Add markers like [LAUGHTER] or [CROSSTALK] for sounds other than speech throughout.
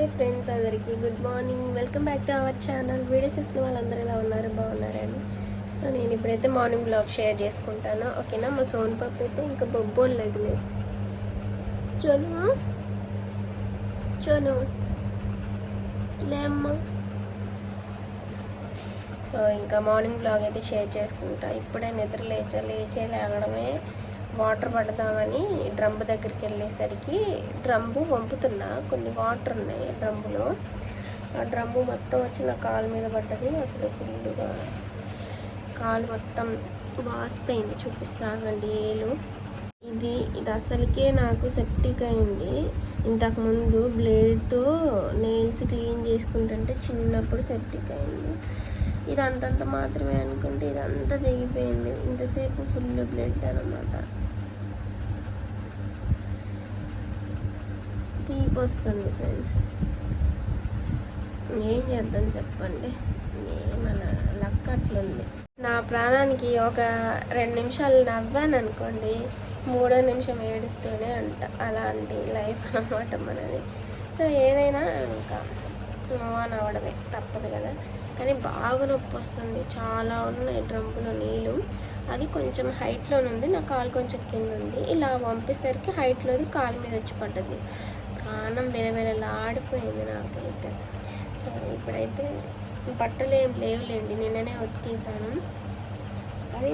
Hi friends అందరికీ. Good morning. Welcome back to our channel. Video చూసిన వాళ్ళందరూ ఎలా ఉన్నారు? బాగున్నారని సో నేను ఇప్పుడైతే మార్నింగ్ బ్లాగ్ షేర్ చేసుకుంటాను. ఓకేనా? మా సోన్ పప్పు అయితే ఇంకా బొబ్బోలు లెగలేదు చోను. చోను. లేమ్మా సో ఇంకా మార్నింగ్ బ్లాగ్ అయితే షేర్ చేసుకుంటా. ఇప్పుడే నిద్ర లేచా లేచే లేగడమే. వాటర్ పడదామని డ్రమ్ము దగ్గరికి వెళ్ళేసరికి డ్రమ్ము వంపుతున్నా. కొన్ని వాటర్ ఉన్నాయి డ్రమ్ములో. ఆ డ్రమ్ము మొత్తం వచ్చి నా కాలు మీద పడ్డది. అసలు ఫుల్గా కాలు మొత్తం వాసిపోయింది. చూపిస్తాగండి ఏలు. ఇది ఇది అసలుకే నాకు సెప్టిక్ అయింది. ఇంతకుముందు బ్లేడ్తో నెయిల్స్ క్లీన్ చేసుకుంటుంటే చిన్నప్పుడు సెప్టిక్ అయింది. ఇది అంతంత మాత్రమే అనుకుంటే ఇదంతా తెగిపోయింది. ఇంతసేపు ఫుల్ బ్లడ్ అనమాట. తీపి వస్తుంది ఫ్రెండ్స్ ఏం చేద్దాం చెప్పండి? మన లక్ అట్లుంది. నా ప్రాణానికి ఒక రెండు నిమిషాలు నవ్వాను అనుకోండి మూడో నిమిషం ఏడుస్తూనే అంట అలాంటి లైఫ్ అనమాట మనది. సో ఏదైనా ఇంకా మూవ్ ఆన్ అవ్వడమే తప్పదు కదా. కానీ బాగా నొప్పి వస్తుంది. చాలా ఉన్నాయి డ్రంపులో నీళ్ళు. అది కొంచెం హైట్లో ఉంది నా కాలు కొంచెం కింద ఉంది ఇలా పంపేసరికి హైట్లోది కాలు మీద వచ్చి పడ్డది. ప్రాణం వెలవెలలాడిపోయింది నాకైతే. సో ఇప్పుడైతే బట్టలు ఏం లేవులేండి నిన్ననే ఉతికేసాను. అది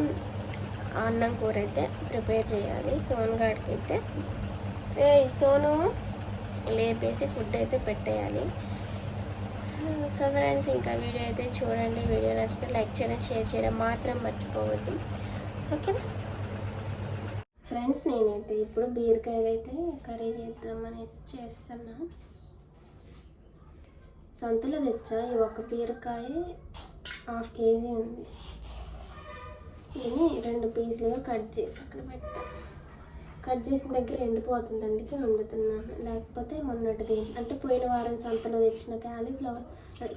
అన్నం కూర అయితే ప్రిపేర్ చేయాలి. సోన్ గారికి అయితే ఏ సోను లేపేసి ఫుడ్ అయితే పెట్టేయాలి. సో ఫ్రెండ్స్ ఇంకా వీడియో అయితే చూడండి. వీడియో నచ్చితే లైక్ చేయడం షేర్ చేయడం మాత్రం మర్చిపోవద్దు. ఓకేనా? ఫ్రెండ్స్ నేనైతే ఇప్పుడు బీరకాయలైతే కర్రీ చేద్దామని చేస్తున్నా. సంతలో తెచ్చా? ఈ ఒక బీరకాయ హాఫ్ కేజీ ఉంది. దీన్ని రెండు పీసులుగా కట్ చేసి అక్కడ పెట్టా. కట్ చేసిన దగ్గర ఎండిపోతుంది అందుకే వండుతున్నాను. లేకపోతే మొన్నటిది అంటే పోయిన వారం సంతలో తెచ్చిన క్యాలీఫ్లవర్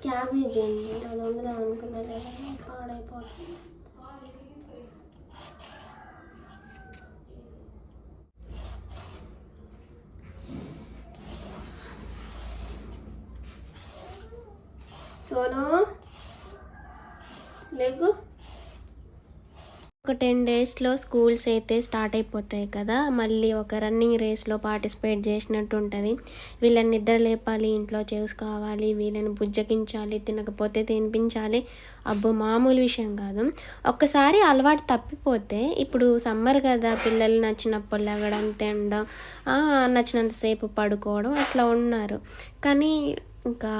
క్యాబేజ్ అండి అది వండుదాం అనుకున్నా లేదా పాడైపోతుంది. సోను లేకు. ఒక టెన్ డేస్లో స్కూల్స్ అయితే స్టార్ట్ అయిపోతాయి కదా మళ్ళీ ఒక రన్నింగ్ రేస్లో పార్టిసిపేట్ చేసినట్టు ఉంటుంది. వీళ్ళని నిద్ర లేపాలి ఇంట్లో చేసుకోవాలి వీళ్ళని బుజ్జగించాలి తినకపోతే తినిపించాలి. అబ్బో మామూలు విషయం కాదు. ఒక్కసారి అలవాటు తప్పిపోతే ఇప్పుడు సమ్మర్ కదా పిల్లలు నచ్చినప్పుడు లేగడం తినడం నచ్చినంతసేపు పడుకోవడం అట్లా ఉన్నారు. కానీ ఇంకా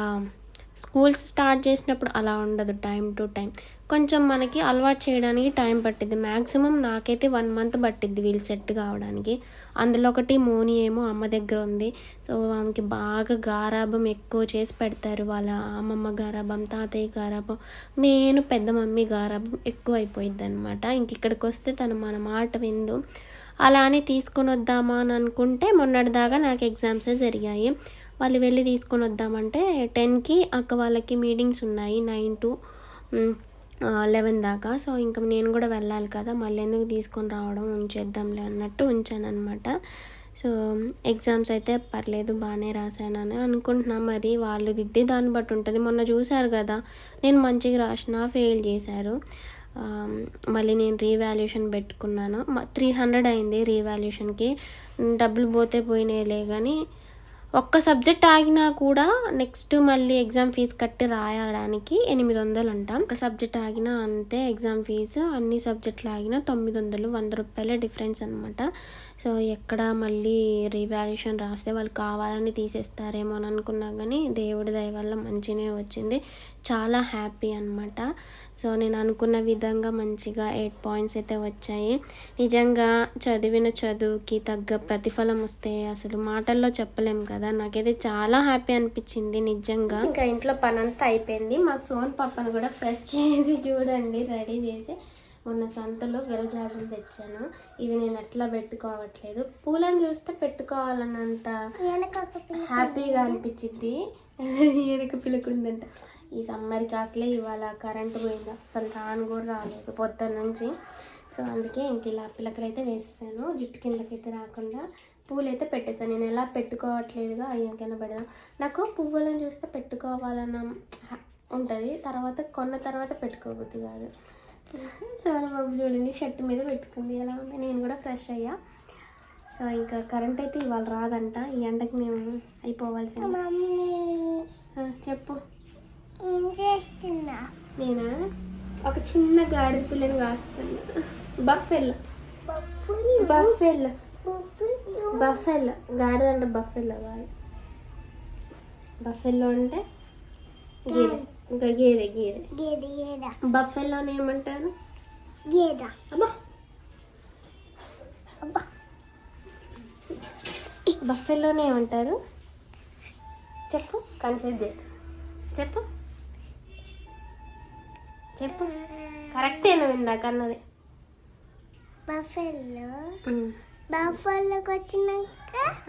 స్కూల్స్ స్టార్ట్ చేసినప్పుడు అలా ఉండదు టైం టు టైం. కొంచెం మనకి అలవాటు చేయడానికి టైం పట్టింది మ్యాక్సిమం నాకైతే వన్ మంత్ పట్టింది వీళ్ళు సెట్ కావడానికి. అందులో ఒకటి మోని ఏమో అమ్మ దగ్గర ఉంది. సో ఆమెకి బాగా గారాభం ఎక్కువ చేసి పెడతారు వాళ్ళ అమ్మమ్మ గారాభం తాతయ్య గారాభం. నేను పెద్ద మమ్మీ గారాభం ఎక్కువ అయిపోయింది అనమాట ఇంక ఇక్కడికి వస్తే తను మన మాట విందు. అలా అని తీసుకొని వద్దామా అని అనుకుంటే మొన్నటిదాకా నాకు ఎగ్జామ్సే జరిగాయి. వాళ్ళు వెళ్ళి తీసుకొని వద్దామంటే టెన్కి అక్క వాళ్ళకి మీటింగ్స్ ఉన్నాయి నైన్ టు లెవెన్ దాకా. సో ఇంకా నేను కూడా వెళ్ళాలి కదా మళ్ళీ ఎందుకు తీసుకొని రావడం ఉంచేద్దాంలే అన్నట్టు ఉంచానమాట సో ఎగ్జామ్స్ అయితే పర్లేదు బాగానే రాశానని అనుకుంటున్నా. మరి వాళ్ళు దిద్ది దాన్ని బట్టి ఉంటుంది. మొన్న చూశారు కదా నేను మంచిగా రాసిన ఫెయిల్ చేశారు. మళ్ళీ నేను రీవాల్యుయేషన్ పెట్టుకున్నాను. త్రీ హండ్రెడ్ అయింది రీవాల్యుయేషన్కి. డబ్బులు పోతే పోయినాయిలే కానీ ఒక్క సబ్జెక్ట్ ఆగినా కూడా నెక్స్ట్ మళ్ళీ ఎగ్జామ్ ఫీజు కట్టి రాయడానికి ఎనిమిది వందలు అంటాం. ఒక సబ్జెక్ట్ ఆగినా అంతే ఎగ్జామ్ ఫీజు అన్ని సబ్జెక్టులు ఆగినా తొమ్మిది వందలు వంద రూపాయలే డిఫరెన్స్ అనమాట సో ఎక్కడ మళ్ళీ రీవాల్యుయేషన్ రాస్తే వాళ్ళు కావాలని తీసేస్తారేమో అని అనుకున్నా కానీ దేవుడి దయ వల్ల మంచినే వచ్చింది. చాలా హ్యాపీ అనమాట సో నేను అనుకున్న విధంగా మంచిగా ఎయిట్ పాయింట్స్ అయితే వచ్చాయి. నిజంగా చదివిన చదువుకి తగ్గ ప్రతిఫలం వస్తే అసలు మాటల్లో చెప్పలేం కదా. నాకైతే చాలా హ్యాపీ అనిపించింది నిజంగా. ఇంకా ఇంట్లో పని అంతా అయిపోయింది. మా సోన్ పాపను కూడా ఫ్రెష్ చేసి చూడండి రెడీ చేసి. మొన్న సంతలో విరజాజులు తెచ్చాను. ఇవి నేను ఎట్లా పెట్టుకోవట్లేదు. పూలను చూస్తే పెట్టుకోవాలన్నంత హ్యాపీగా అనిపించింది. ఎనక పిలుకుందంట ఈ సమ్మర్కి అసలే ఇవాళ కరెంటు పోయింది. అస్సలు రాను కూడా రాలేదు పొద్దున్న నుంచి. సో అందుకే ఇంక ఇలా పిల్లకలైతే వేసాను జుట్టు కిందకైతే రాకుండా పూలు అయితే పెట్టేసాను. నేను ఎలా పెట్టుకోవట్లేదుగా అయ్యాకైనా పెడదాం నాకు పువ్వులను చూస్తే పెట్టుకోవాలన్న ఉంటుంది. తర్వాత కొన్న తర్వాత పెట్టుకోబుద్ది కాదు. సో బాబు చూడండి షర్ట్ మీద పెట్టుకుంది. ఎలా ఉంది? నేను కూడా ఫ్రెష్ అయ్యా. సో ఇంకా కరెంట్ అయితే ఇవాళ రాదంట. ఈ ఎండకి మేము అయిపోవాల్సింది. మమ్మీ చెప్పు. ఏం చేస్తున్నా? నేను? ఒక చిన్న గాడిద పిల్లని కాస్తున్నా. బఫెల్. బఫెల్? బఫెల్. గాడిద అంటే బఫెల్లో కాదు. బఫెల్లో అంటే గేదె ఇంకా గేదె గేదె. గేద గేద. బఫెల్లోనే ఏమంటారు? గేద. అబ్బా. అబ్బా. బఫెల్లోనే ఏమంటారు? చెప్పు కన్ఫ్యూజ్ చేయ. చెప్పు. చెప్పు. కరెక్టేనా ఇందాక అన్నది. బఫెల్లో. బఫెల్లోకి వచ్చినాక.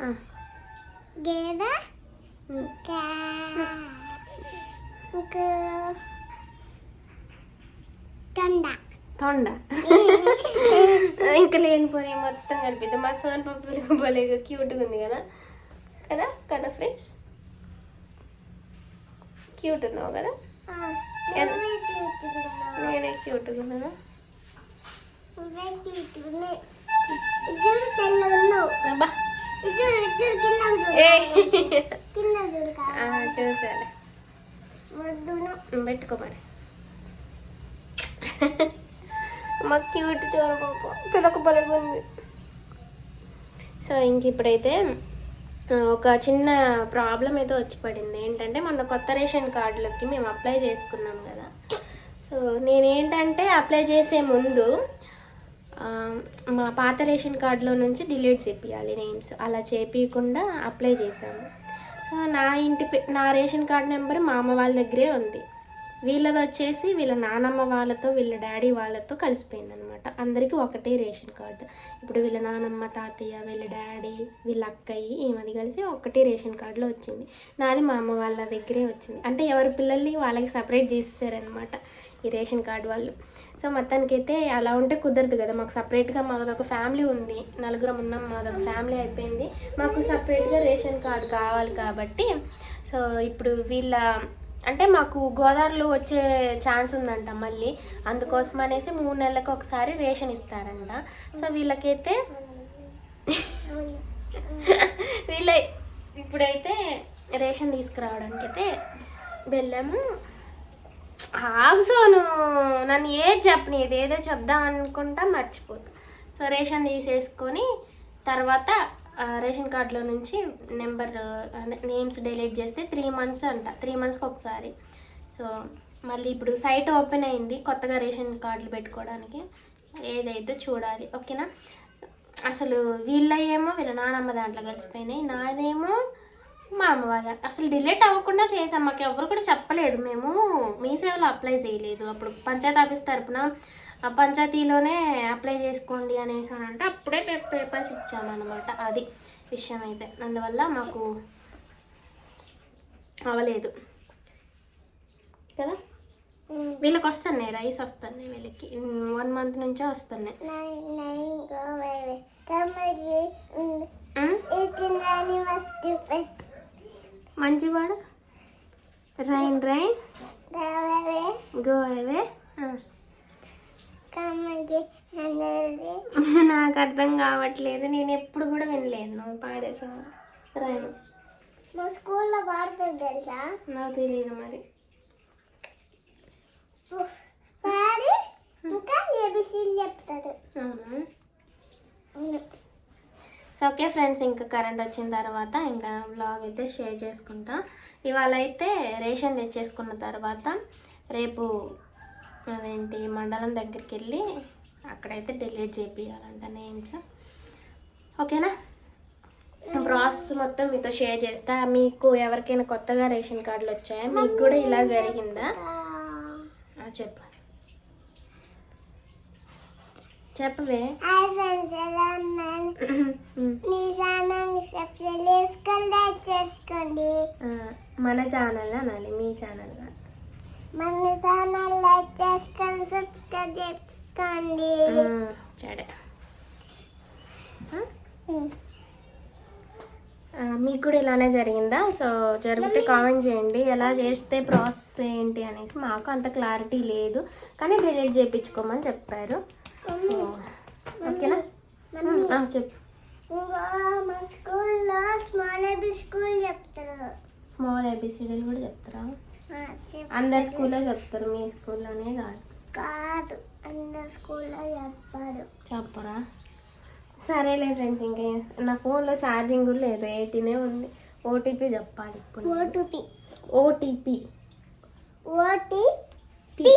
గేద. ఇంకా తొండ. తొండ. [LAUGHS] ఇంకా లేనిపోయి మొత్తం కలిపిద్ది. మా సోన్ పప్పు భలేగా క్యూట్గా ఉంది కదా? కదా? కదా ఫ్రెండ్స్? క్యూట్ ఉన్నావు కదా. నేనే క్యూట్గా ఉన్నాను? నువ్వే వద్దును. పెట్టుకో మరి. మా క్యూట్ చూడబాకు పాప. పిలక పలుగుంది సో ఇంక ఇప్పుడైతే ఒక చిన్న ప్రాబ్లం అయితే వచ్చి పడింది. ఏంటంటే మొన్న కొత్త రేషన్ కార్డులకి మేము అప్లై చేసుకున్నాం కదా. సో నేనేంటంటే అప్లై చేసే ముందు మా పాత రేషన్ కార్డులో నుంచి డిలీట్ చేపియాలి నేమ్స్. అలా చేపించకుండా అప్లై చేశాము. సో నా ఇంటి పే- నా రేషన్ కార్డ్ నెంబర్ మా అమ్మ వాళ్ళ దగ్గరే ఉంది. వీళ్ళది వచ్చేసి వీళ్ళ నానమ్మ వాళ్ళతో వీళ్ళ డాడీ వాళ్ళతో కలిసిపోయింది అనమాట అందరికీ ఒకటే రేషన్ కార్డు. ఇప్పుడు వీళ్ళ నానమ్మ తాతయ్య వీళ్ళ డాడీ వీళ్ళ అక్కయ్య ఈమెది కలిసి ఒకటే రేషన్ కార్డులో వచ్చింది. నాది మా అమ్మ వాళ్ళ దగ్గరే వచ్చింది. అంటే ఎవరి పిల్లల్ని వాళ్ళకి సపరేట్ చేసేసారనమాట ఈ రేషన్ కార్డు వాళ్ళు. సో మొత్తానికైతే అలా ఉంటే కుదరదు కదా. మాకు సపరేట్గా మాది ఒక ఫ్యామిలీ ఉంది. నలుగురం ఉన్నాం. మాది ఒక ఫ్యామిలీ అయిపోయింది. మాకు సపరేట్గా రేషన్ కార్డు కావాలి కాబట్టి సో ఇప్పుడు వీళ్ళ అంటే మాకు గోదావరిలో వచ్చే ఛాన్స్ ఉందంట మళ్ళీ. అందుకోసం అనేసి మూడు నెలలకు ఒకసారి రేషన్ ఇస్తారంట. సో వీళ్ళకైతే వీళ్ళ ఇప్పుడైతే రేషన్ తీసుకురావడానికి అయితే వెళ్ళాము ఆగుసోను నన్ను ఏది చెప్పనీది ఏదో చెప్దాం అనుకుంటా మర్చిపోతా. సో రేషన్ తీసేసుకొని తర్వాత రేషన్ కార్డులో నుంచి నెంబర్ నేమ్స్ డిలీట్ చేస్తే త్రీ మంత్స్ అంట త్రీ మంత్స్కి ఒకసారి. సో మళ్ళీ ఇప్పుడు సైట్ ఓపెన్ అయింది కొత్తగా రేషన్ కార్డులు పెట్టుకోవడానికి. ఏదైతే చూడాలి ఓకేనా? అసలు వీళ్ళ వీళ్ళ నానమ్మ దాంట్లో కలిసిపోయినాయి నాదేమో మా అమ్మ వాళ్ళ. అసలు డిలీట్ అవ్వకుండా చేసాం మాకు ఎవరు కూడా చెప్పలేదు మేము మీ సేవలో అప్లై చేయలేదు. అప్పుడు పంచాయతీ ఆఫీస్ తరపున పంచాయతీలోనే అప్లై చేసుకోండి అనేసి అని అంటే అప్పుడే పే- పేపర్స్ ఇచ్చామన్నమాట అది విషయం అయితే అందువల్ల మాకు అవలేదు. కదా? వీళ్ళకి వస్తున్నాయి రైస్ వస్తున్నాయి వీళ్ళకి. వన్ మంత్ నుంచే వస్తున్నాయి. నైన్ నైన్ గో మంచివాడు? Rain rain. గో అవే నాకు అర్థం కావట్లేదు. నేను ఎప్పుడు కూడా వినలేదు. నువ్వు పాడేసావు రైన్. మా స్కూల్లో పాడుతుంది తెలుసా? నాకు తెలియదు మరి. పాడి. ఇంకా ఏబిసిలు చెప్తారు. అవును. సో ఓకే ఫ్రెండ్స్ ఇంకా కరెంట్ వచ్చిన తర్వాత ఇంకా బ్లాగ్ అయితే షేర్ చేసుకుంటా. ఇవాళ అయితే రేషన్ తెచ్చేసుకున్న తర్వాత రేపు అదేంటి మండలం దగ్గరికి వెళ్ళి అక్కడైతే డిలీట్ చేపియాలంట నేమ్స్. ఓకేనా? ప్రాసెస్ మొత్తం మీతో షేర్ చేస్తా. మీకు ఎవరికైనా కొత్తగా రేషన్ కార్డులు వచ్చాయా? మీకు కూడా ఇలా జరిగిందా? చెప్పు. చెప్పవే. మన ఛానల్ అనాలి మీ ఛానల్ కాదు మన ఛానల్ లైక్ చేసుకొని సబ్స్క్రైబ్ చేసుకోండి. సరే. మీకు కూడా ఇలానే జరిగిందా? సో జరిగితే కామెంట్ చేయండి. ఎలా చేస్తే ప్రాసెస్ ఏంటి అనేసి మాకు అంత క్లారిటీ లేదు. కానీ డిలీట్ చేయించుకోమని చెప్పారు. సో ఓకేనా? చెప్పు. ఇంకా మా స్కూల్లో స్మాల్ ఏబీ స్కూల్ చెప్తారు. స్మాల్ ఏబిసిడీలు కూడా చెప్తారా? అందరు స్కూల్లో చెప్తారు మీ స్కూల్లోనే కాదు. కాదు అందరు స్కూల్లో చెప్పారు. చెప్పరా? సరేలే ఫ్రెండ్స్ ఇంకా నా ఫోన్లో ఛార్జింగ్ కూడా లేదు ఎయిటీనే ఉంది. ఓటీపీ చెప్పాలి ఇప్పుడు ఓటీపీ. ఓటీపీ. OT P